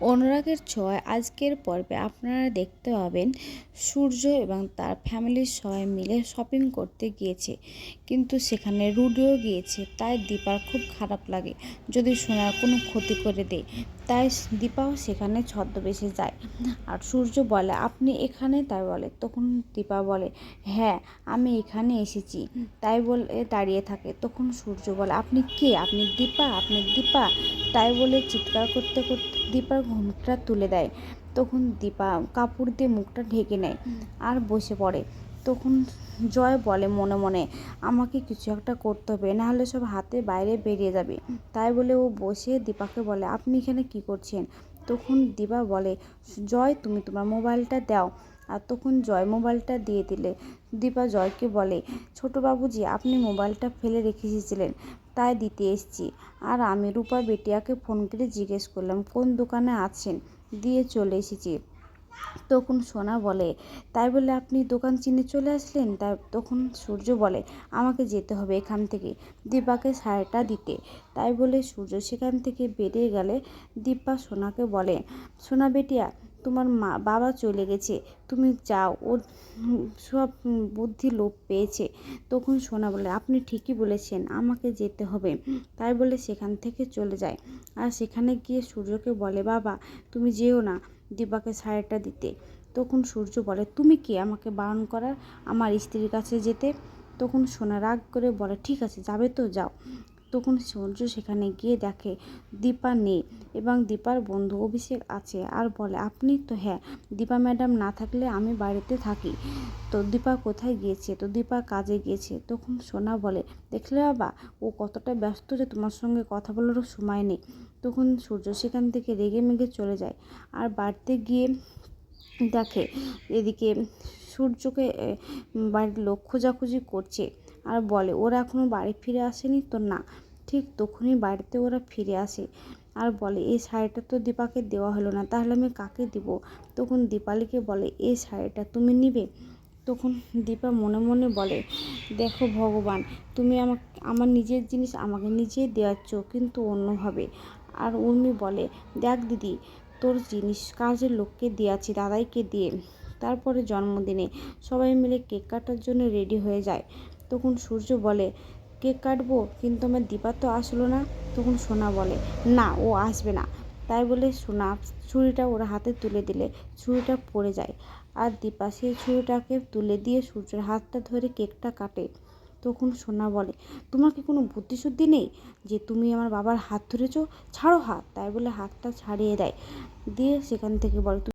অনুরাগের ছোঁয়ায় আজকের পর্বে আপনারা দেখতে পাবেন সূর্য এবং তার ফ্যামিলির সবাই মিলে শপিং করতে গিয়েছে। কিন্তু সেখানে রুডিও গিয়েছে, তাই দীপার খুব খারাপ লাগে। যদি সোনার কোনো ক্ষতি করে দেয়, তাই দীপাও সেখানে ছদ্মবেশে যায়। আর সূর্য বলে, আপনি এখানে? তাই বলে। তখন দীপা বলে হ্যাঁ আমি এখানে এসেছি। তাই বলে, দাঁড়িয়ে থাকে। তখন সূর্য বলে, আপনি কে? আপনি দীপা? আপনি দীপা? তাই বলে চিৎকার করতে করতে দীপার ঘুমটা তুলে দেয়। তখন দীপা কাপড় দিয়ে মুখটা ঢেকে নেয় আর বসে পড়ে। তখন জয় বলে মনে মনে, আমাকে কিছু একটা করতে হবে, নাহলে সব হাতে বাইরে বেরিয়ে যাবে। তাই বলে ও বসে দীপাকে বলে, আপনি এখানে কি করছেন? তখন দীপা বলে, জয়, তুমি তোমার মোবাইলটা দাও। আর তখন জয় মোবাইলটা দিয়ে দিলে। দীপা জয়কে বলে, ছোটো বাবুজি, আপনি মোবাইলটা ফেলে রেখে এসেছিলেন। তাই দিতে এসছি। আর আমি রূপা বেটিয়াকে ফোন করে জিজ্ঞেস করলাম, কোন দোকানে আছেন? দিয়ে চলে এসেছি। তখন সোনা বলে, তাই বলে আপনি দোকান চিনে চলে আসলেন? তাই তখন সূর্য বলে, আমাকে যেতে হবে এখান থেকে, দীপাকে শাড়িটা দিতে। তাই বলে সূর্য সেখান থেকে বেরিয়ে গেলে দীপা সোনাকে বলে, সোনা বেটিয়া তোমার মা, বাবা চলে গেছে। তুমি যাও, ওর সব বুদ্ধি লোপ পেয়েছে। তখন সোনা বলে, আপনি ঠিকই বলেছেন, আমাকে যেতে হবে। তাই বলে সেখান থেকে চলে যায়। আর সেখানে গিয়ে সূর্যকে বলে, বাবা, তুমি যেও না দিবাকে শাড়িটা দিতে। তখন সূর্য বলে, তুমি কি আমাকে বারণ করার? আমার স্ত্রীর কাছে যেতে? তখন সোনা রাগ করে বলে, ঠিক আছে, যাবে তো, যাও। তখন সূর্য সেখানে গিয়ে দেখে, দীপা নেই এবং দীপার বন্ধু অভিষেক আছে। আর বলে, আপনি তো হ্যাঁ দীপা ম্যাডাম না থাকলে আমি বাড়িতে থাকি। তো দীপা কোথায় গিয়েছে? তো দীপা কাজে গিয়েছে। তখন সোনা বলে, দেখলে বাবা, ও কতটা ব্যস্ত যে তোমার সঙ্গে কথা বলারও সময় নেই। তখন সূর্য সেখান থেকে রেগে মেগে চলে যায় আর বাড়িতে গিয়ে দেখে, এদিকে সূর্যকে বাড়ির লোক খোঁজাখুঁজি করছে। আর বলে, ওরা এখনও বাড়ি ফিরে আসেনি তো? না, ঠিক তখনই বাড়িতে ওরা ফিরে আসে। আর বলে, এই শাড়িটা তো দীপাকে দেওয়া হলো না, তাহলে আমি কাকে দিব? তখন দীপালিকে বলে, এই শাড়িটা তুমি নিবে? তখন দীপা মনে মনে বলে, দেখো ভগবান, তুমি আমাকে, আমার নিজের জিনিস আমাকে নিজে দেওয়াচ্ছ কিন্তু অন্যভাবে। আর উর্মি বলে, দেখ দিদি, তোর জিনিস কাজের লোককে দিয়েছি, দাদাইকে দিয়ে। তারপরে জন্মদিনে সবাই মিলে কেক কাটার জন্য রেডি হয়ে যায়। তখন সূর্য বলে কেক কাটবো? কিন্তু আমার দীপা তো আসলো না। তখন সোনা বলে, না, ও আসবে না। তাই বলে সোনা ছুরিটা ওর হাতে তুলে দিলে। ছুরিটা পড়ে যায় আর দীপা সেই ছুরিটাকে তুলে দিয়ে সূর্যের হাতটা ধরে কেকটা কাটে। তখন সোনা বলে তোমার কি কোনো বুদ্ধিশুদ্ধি নেই যে তুমি আমার বাবার হাত ধরেছো? ছাড়ো হাত। তাই বলে হাতটা ছাড়িয়ে দেয়। দিয়ে সেখান থেকে বলে